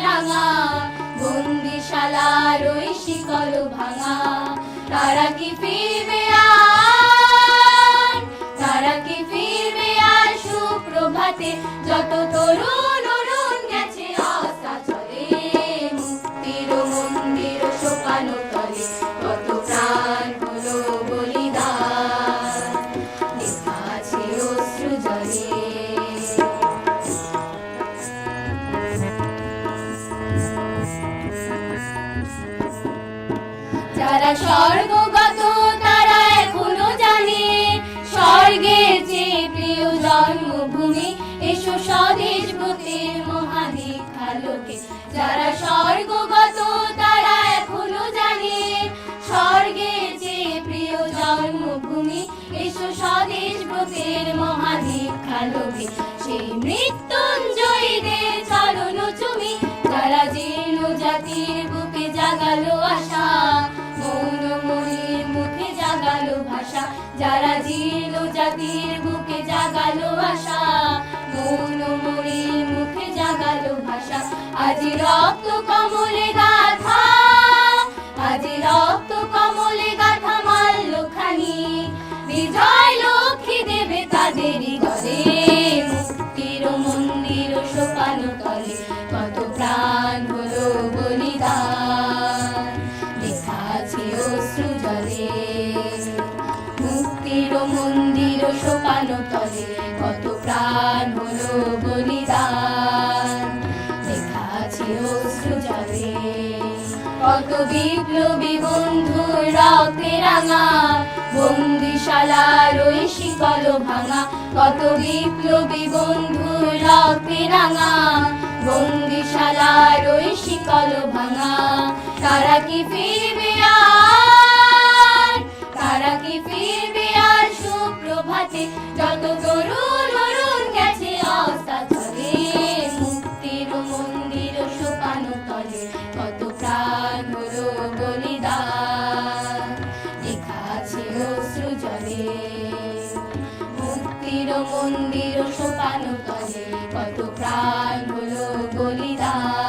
রাঙা বন্দিশালার ওই শিকল ভাঙা। তারা কি ফিরবে আর, তারা কি ফিরবে আর সুপ্রভাতে? যত তরুণ যারা স্বর্গগত, তারা এখনও জানে। স্বর্গের যে প্রিয় জন্মভূমি, এসো স্বদেশ ব্রতের মহাদীক্ষা লোকে যারা স্বর্গগত, তারা এখনও জানে। স্বর্গের যে প্রিয় জন্মভূমি, এসো স্বদেশ ব্রতের লোকে সেই মৃত্যুঞ্জয়ীদের চরণ চুমি, যারা জীর্ণ জাতির বুকে জাগালো আশা। যারা জীর্ণ জাতির বুকে জাগালো আশা মৌন মনির মুখে জাগালো ভাষা। আজ রক্ত কমলে গাথা আজ রক্ত কমলে গাথা খানি বিজয় লক্ষ্মী দেবে তাদেরই গলে মুক্তির মন্দির সোপানো তলে। তলে কত প্রাণ হলো বলিদান। লেখা আছে অশ্রু কত বিপ্লবী বন্ধু রক্তে রাঙা। বন্দিশালার ওই শিকল ভাঙা। কত বিপ্লবী বন্ধু রক্তে রাঙা। বন্দিশালার ওই শিকল ভাঙা। তারা কি ফিরবে বলিদান লেখা আছে মুক্তির মন্দির সোপান তলে কত প্রাণ হলো বলিদান